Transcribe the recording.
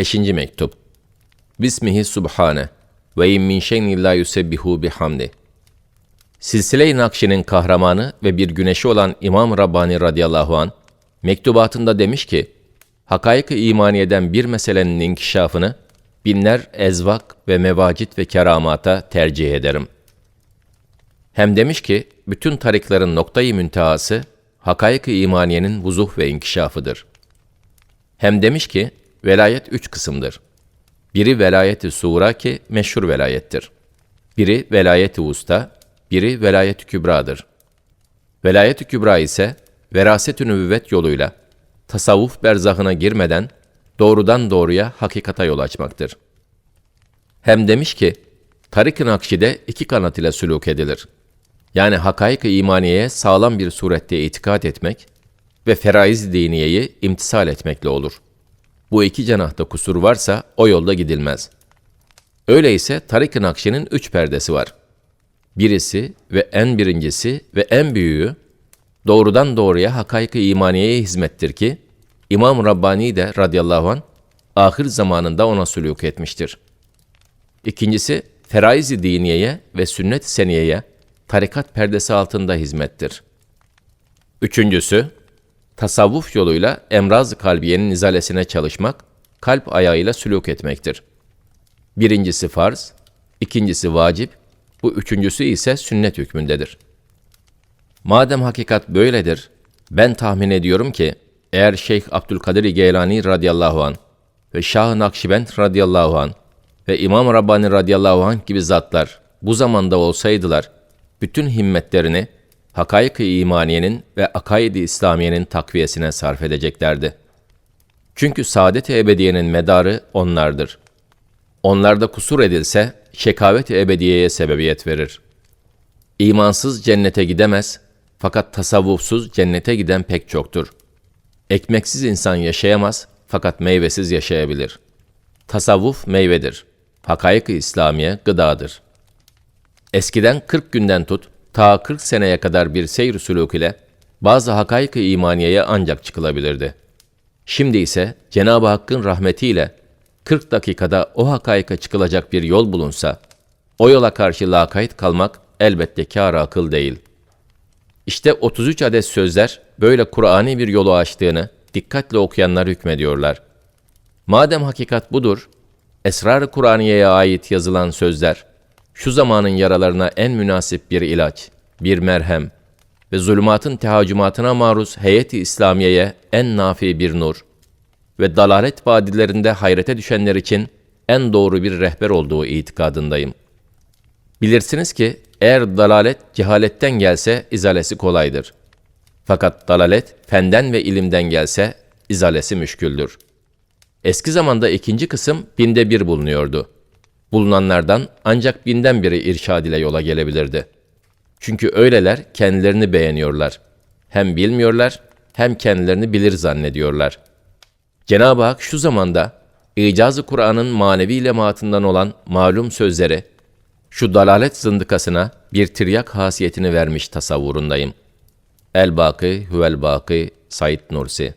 5. mektup. Bismihi subhane ve in min şeyin illa yusebbihu bihamdi. Silsile-i Nakşi'nin kahramanı ve bir güneşi olan İmam Rabbani radıyallahu an mektubatında demiş ki, hakaik-ı imaniyeden bir meselenin inkişafını binler ezvak ve mevacit ve keramata tercih ederim. Hem demiş ki, bütün tarikların noktayı müntehası, hakaik-ı imaniyenin vuzuh ve inkişafıdır. Hem demiş ki, velayet üç kısımdır. Biri velayeti suğra ki meşhur velayettir. Biri velayeti usta, biri velayet-i kübradır. Velayet-i kübra ise veraset-ü nübüvvet yoluyla tasavvuf berzahına girmeden doğrudan doğruya hakikata yol açmaktır. Hem demiş ki, Tarik-ı Nakşi'de iki kanat ile sülûk edilir. Yani hakaik-ı imaniyeye sağlam bir surette itikat etmek ve feraiz diniyeyi imtisal etmekle olur. Bu iki cenahta kusur varsa o yolda gidilmez. Öyleyse Tarik-ı Nakşi'nin üç perdesi var. Birisi ve en birincisi ve en büyüğü doğrudan doğruya hakaik-ı imaniyeye hizmettir ki İmam Rabbani de radıyallahu an ahir zamanında ona sülûk etmiştir. İkincisi feraiz-i diniyeye ve sünnet-i seniyeye tarikat perdesi altında hizmettir. Üçüncüsü tasavvuf yoluyla emraz-ı kalbiyenin izalesine çalışmak, kalp ayağıyla sülûk etmektir. Birincisi farz, ikincisi vacip, bu üçüncüsü ise sünnet hükmündedir. Madem hakikat böyledir, ben tahmin ediyorum ki, eğer Şeyh Abdülkadir Geylani radıyallahu an ve Şah-ı Nakşibend radıyallahu an ve İmam Rabbani radıyallahu anh gibi zatlar bu zamanda olsaydılar, bütün himmetlerini hakaik-ı imaniyenin ve akaid-i İslamiyenin takviyesine sarf edeceklerdi. Çünkü saadet-i ebediyenin medarı onlardır. Onlarda kusur edilse şekavet-i ebediyeye sebebiyet verir. İmansız cennete gidemez fakat tasavvufsuz cennete giden pek çoktur. Ekmeksiz insan yaşayamaz fakat meyvesiz yaşayabilir. Tasavvuf meyvedir. Hakaik-ı İslamiye gıdadır. Eskiden 40 günden tut, ta 40 seneye kadar bir seyr sülûk ile bazı hakaik-ı imaniyeye ancak çıkılabilirdi. Şimdi ise Cenab-ı Hakk'ın rahmetiyle 40 dakikada o hakaika çıkılacak bir yol bulunsa, o yola karşı lakayt kalmak elbette kâr akıl değil. İşte 33 adet sözler böyle Kur'ani bir yolu açtığını dikkatle okuyanlar hükmediyorlar. Madem hakikat budur, Esrar-ı Kur'aniye'ye ait yazılan sözler, şu zamanın yaralarına en münasip bir ilaç, bir merhem ve zulümatın tehacümatına maruz heyeti İslamiye'ye en nafi bir nur ve dalalet vadilerinde hayrete düşenler için en doğru bir rehber olduğu itikadındayım. Bilirsiniz ki eğer dalalet cehaletten gelse izalesi kolaydır. Fakat dalalet fenden ve ilimden gelse izalesi müşküldür. Eski zamanda ikinci kısım binde bir bulunuyordu. Bulunanlardan ancak binden biri irşad ile yola gelebilirdi. Çünkü öyleler kendilerini beğeniyorlar. Hem bilmiyorlar hem kendilerini bilir zannediyorlar. Cenab-ı Hak şu zamanda icazı Kur'an'ın manevi lematından olan malum sözleri şu dalalet zındıkasına bir tiryak hasiyetini vermiş tasavvurundayım. El-Baki Huvel-Baki Said Nursi